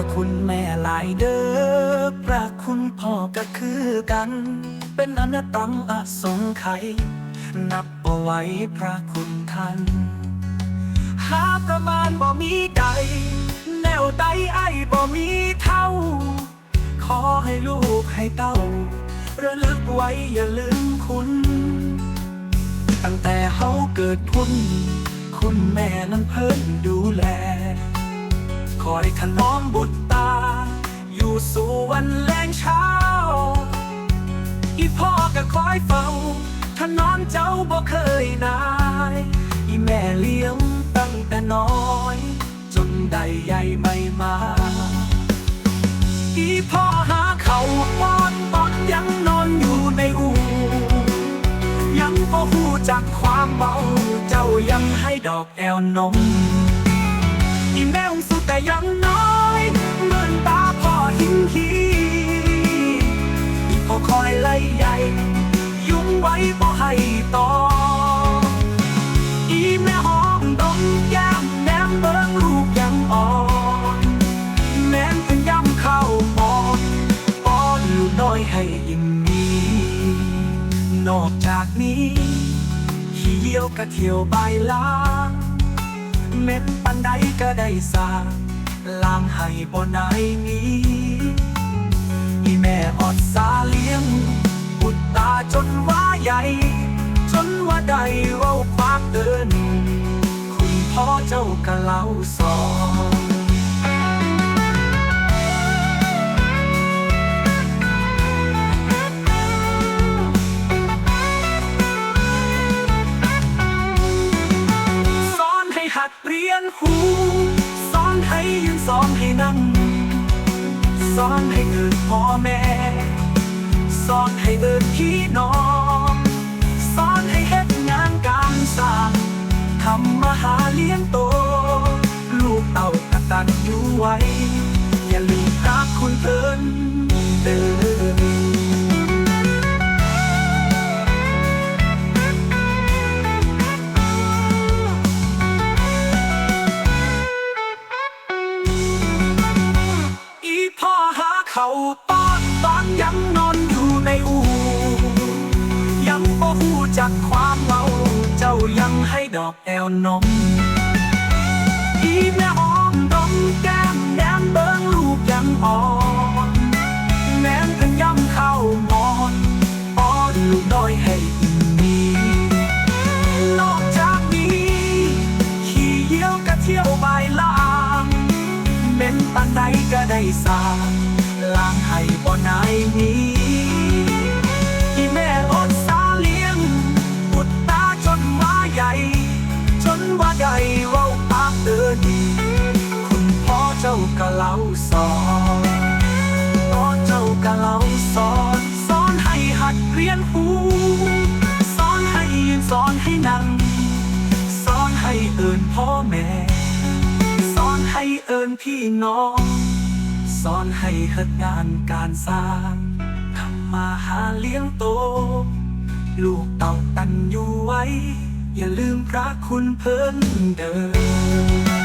ระคุณแม่หลายเด้อพระคุณพ่อก็คือกัน เป็นอนัตตังอสงไขยนับบ่ไว้พระคุณท่าน หาประมาณบ่มีใด แนวใดไอ้บ่มีเท่า ขอให้ลูกให้เต้า ระลึกไว้อย่าลืมคุณ ตั้งแต่เฮาเกิดพุ่น คุณแม่นั้นเพิ่นดูแล คอยถนอมบุตรตา อยู่สู่วันแลงเช้า อีพ่อก็คอยเฝ้าถนอมเจ้าบ่เคยนาย อีแม่เลี้ยงตั้งแต่น้อย จนได้ใหญ่ไม่มา อีพ่อหาเขาป้อนตอนยังนอนอยู่ในอู่ยังบ่หูจากความเมา เจ้ายังให้ดอกแอวนมอีแม่องสุ แต่ยังน้อยเหมือนตาพ่อหินหีอีพ่อคอยไล่ใหญ่ ยุ่งไว้บ่ให้ต่อ อีแม่หอมดมแย้มแนมเบิ่งลูกยังอ่อนแม้นเป็นย่ำเข้าหมอนปอนลูกน้อยให้ยิ่งมีนอกจากนี้ขี้เยี่ยวกะเที่ยวใบลาง เม็ดปันใดก็ได้สาล้างให้บ่นายนี้อีแม่อดสาเลี้ยงบุตตาจนว่าใหญ่ จนว่าไดเว้าปากเดิน คุณพ่อเจ้าก็เล่าสอน อนให้เกิดพ่อแม่ สอนให้เกิดพี่น้อง เขาตอนตอนยังนอนอยู่ในอู่ยังบ่หูจากความเมาเจ้ายังให้ดอกแอวนมอีแม่หอมดมแก้มแนมเบิ้งลูกยังอ่อนแม้นเพิ่นย่ำเข้ามอนป้อนลูกน้อยให้อิ่มมีนอกจากนี้ ขี่เยี่ยวกะเที่ยวใบลางเป็นปันใดก็ได้สา งล้างให้บ่นายนี้ที่แม่อดสาเลี้ยงบุตรตาจนว่าใหญ่ จนว่าใหญ่เว้าปากเดินดี คุณพ่อเจ้าก็เล่าสอนพ่อเจ้าก็เล่าสอนสอนให้หัดเรียนหูสอนให้ยืนสอนให้นั่งสอนให้เอินพ่อแม่ สอนให้เอินพี่น้อง สอนให้เฮ็ดงานการสร้างทำมาหาเลี้ยงโต ลูกเต่าตันอยู่ไว้ อย่าลืมพระคุณเพิ่นเดิม